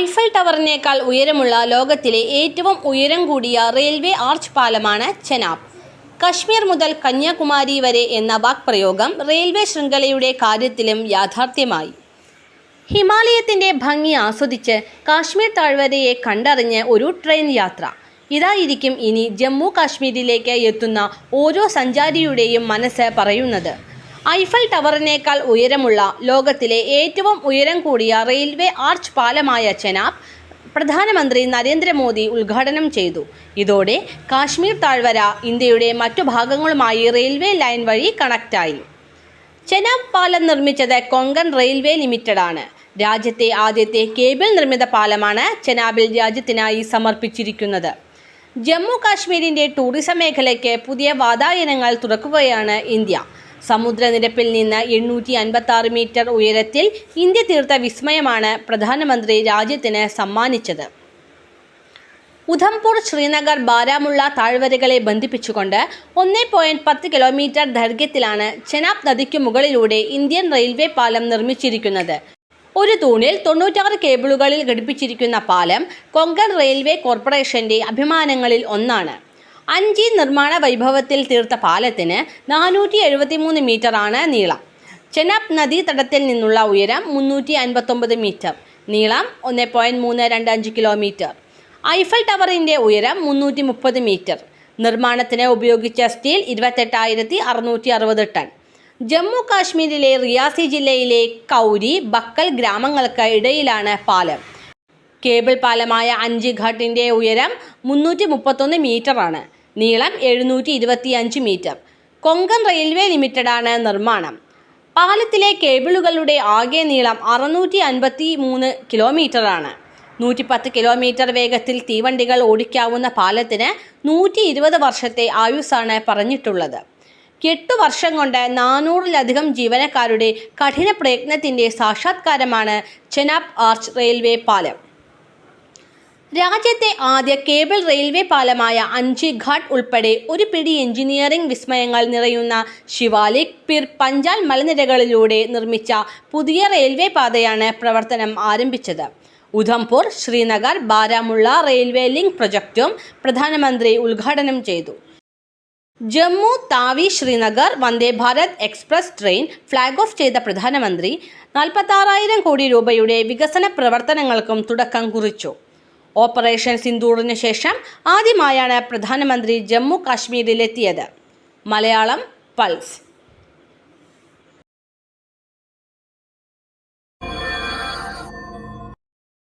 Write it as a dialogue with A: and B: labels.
A: Eiffel ടവറിനേക്കാൾ ഉയരമുള്ള ലോകത്തിലെ ഏറ്റവും ഉയരം കൂടിയ റെയിൽവേ ആർച്ച് പാലമാണ് ചെനാബ് കശ്മീർ മുതൽ കന്യാകുമാരി വരെ എന്ന വാക്പ്രയോഗം റെയിൽവേ ശൃംഖലയുടെ കാര്യത്തിലും യാഥാർത്ഥ്യമായി ഹിമാലയത്തിൻ്റെ ഭംഗി ആസ്വദിച്ച് കാശ്മീർ താഴ്വരയെ കണ്ടറിഞ്ഞ് ഒരു ട്രെയിൻ യാത്ര ഇതായിരിക്കും ഇനി ജമ്മു കാശ്മീരിലേക്ക് എത്തുന്ന ഓരോ സഞ്ചാരിയുടെയും മനസ്സ് പറയുന്നത് ഐഫൽ ടവറിനേക്കാൾ ഉയരമുള്ള ലോകത്തിലെ ഏറ്റവും ഉയരം കൂടിയ റെയിൽവേ ആർച്ച് പാലമായ ചെനാബ് പ്രധാനമന്ത്രി നരേന്ദ്രമോദി ഉദ്ഘാടനം ചെയ്തു ഇതോടെ കാശ്മീർ താഴ്വര ഇന്ത്യയുടെ മറ്റു ഭാഗങ്ങളുമായി റെയിൽവേ ലൈൻ വഴി കണക്റ്റായി ചെനാബ് പാലം നിർമ്മിച്ചത് കൊങ്കൺ റെയിൽവേ ലിമിറ്റഡാണ് രാജ്യത്തെ ആദ്യത്തെ കേബിൾ നിർമ്മിത പാലമാണ് ചെനാബിൽ രാജ്യത്തിനായി സമർപ്പിച്ചിരിക്കുന്നത് ജമ്മു കാശ്മീരിൻ്റെ ടൂറിസം മേഖലയ്ക്ക് പുതിയ വാതായനങ്ങൾ തുറക്കുകയാണ് ഇന്ത്യ സമുദ്രനിരപ്പിൽ നിന്ന് എണ്ണൂറ്റി അൻപത്തി മീറ്റർ ഉയരത്തിൽ ഇന്ത്യ തീർത്ത വിസ്മയമാണ് പ്രധാനമന്ത്രി രാജ്യത്തിന് സമ്മാനിച്ചത് ഉധംപൂർ ശ്രീനഗർ ബാരാമുള്ള താഴ്വരകളെ ബന്ധിപ്പിച്ചുകൊണ്ട് ഒന്നേ പോയിൻറ്റ് പത്ത് കിലോമീറ്റർ ദൈർഘ്യത്തിലാണ് ചെനാബ് നദിക്കു മുകളിലൂടെ ഇന്ത്യൻ റെയിൽവേ പാലം നിർമ്മിച്ചിരിക്കുന്നത് ഒരു തൂണിൽ തൊണ്ണൂറ്റാറ് കേബിളുകളിൽ ഘടിപ്പിച്ചിരിക്കുന്ന പാലം കൊങ്കൺ റെയിൽവേ കോർപ്പറേഷന്റെ അഭിമാനങ്ങളിൽ ഒന്നാണ് അഞ്ചി നിർമ്മാണ വൈഭവത്തിൽ തീർത്ത പാലത്തിന് നാനൂറ്റി എഴുപത്തി എഴുപത്തിമൂന്ന് മീറ്ററാണ് നീളം ചെനാബ് നദീതടത്തിൽ നിന്നുള്ള ഉയരം മുന്നൂറ്റി അൻപത്തൊമ്പത് മീറ്റർ നീളം ഒന്ന് പോയിൻറ്റ് മൂന്ന് രണ്ട് അഞ്ച് കിലോമീറ്റർ ഐഫൽ ടവറിൻ്റെ ഉയരം മുന്നൂറ്റി മുപ്പത് മീറ്റർ നിർമ്മാണത്തിന് ഉപയോഗിച്ച സ്റ്റീൽ ഇരുപത്തെട്ടായിരത്തി അറുന്നൂറ്റി അറുപത് ടൺ ജമ്മു കാശ്മീരിലെ റിയാസി ജില്ലയിലെ കൗരി ബക്കൽ ഗ്രാമങ്ങൾക്ക് ഇടയിലാണ് പാലം കേബിൾ പാലമായ അഞ്ചി ഘട്ടിൻ്റെ ഉയരം മുന്നൂറ്റി മുപ്പത്തൊന്ന് മീറ്ററാണ് നീളം എഴുന്നൂറ്റി അഞ്ച് മീറ്റർ കൊങ്കൺ റെയിൽവേ ലിമിറ്റഡാണ് നിർമ്മാണം പാലത്തിലെ കേബിളുകളുടെ ആകെ നീളം അറുന്നൂറ്റി അൻപത്തി മൂന്ന് കിലോമീറ്ററാണ് നൂറ്റി പത്ത് കിലോമീറ്റർ വേഗത്തിൽ തീവണ്ടികൾ ഓടിക്കാവുന്ന പാലത്തിന് നൂറ്റി ഇരുപത് വർഷത്തെ ആയുസ്സാണ് പറഞ്ഞിട്ടുള്ളത് എട്ടു വർഷം കൊണ്ട് നാനൂറിലധികം ജീവനക്കാരുടെ കഠിന പ്രയത്നത്തിൻ്റെ സാക്ഷാത്കാരമാണ് ചെനാബ് ആർച്ച് റെയിൽവേ പാലം രാജ്യത്തെ ആദ്യ കേബിൾ റെയിൽവേ പാലമായ അഞ്ചി ഘാട്ട് ഉൾപ്പെടെ ഒരു പിടി എഞ്ചിനീയറിംഗ് വിസ്മയങ്ങൾ നിറയുന്ന ശിവാലിക് പിർ പഞ്ചാൽ മലനിരകളിലൂടെ നിർമ്മിച്ച പുതിയ റെയിൽവേ പാതയാണ് പ്രവർത്തനം ആരംഭിച്ചത് ഉധംപൂർ ശ്രീനഗർ ബാരാമുള്ള റെയിൽവേ ലിങ്ക് പ്രൊജക്റ്റും പ്രധാനമന്ത്രി ഉദ്ഘാടനം ചെയ്തു Jammu Tawi Srinagar Vande Bharat express train flag off ചെയ്ത പ്രധാനമന്ത്രി നാൽപ്പത്താറായിരം കോടി രൂപയുടെ വികസന പ്രവർത്തനങ്ങൾക്കും തുടക്കം കുറിച്ചു ഓപ്പറേഷൻ സിന്ദൂറിന് ശേഷം ആദ്യമായാണ് പ്രധാനമന്ത്രി ജമ്മു കാശ്മീരിലെത്തിയത് മലയാളം പൾസ്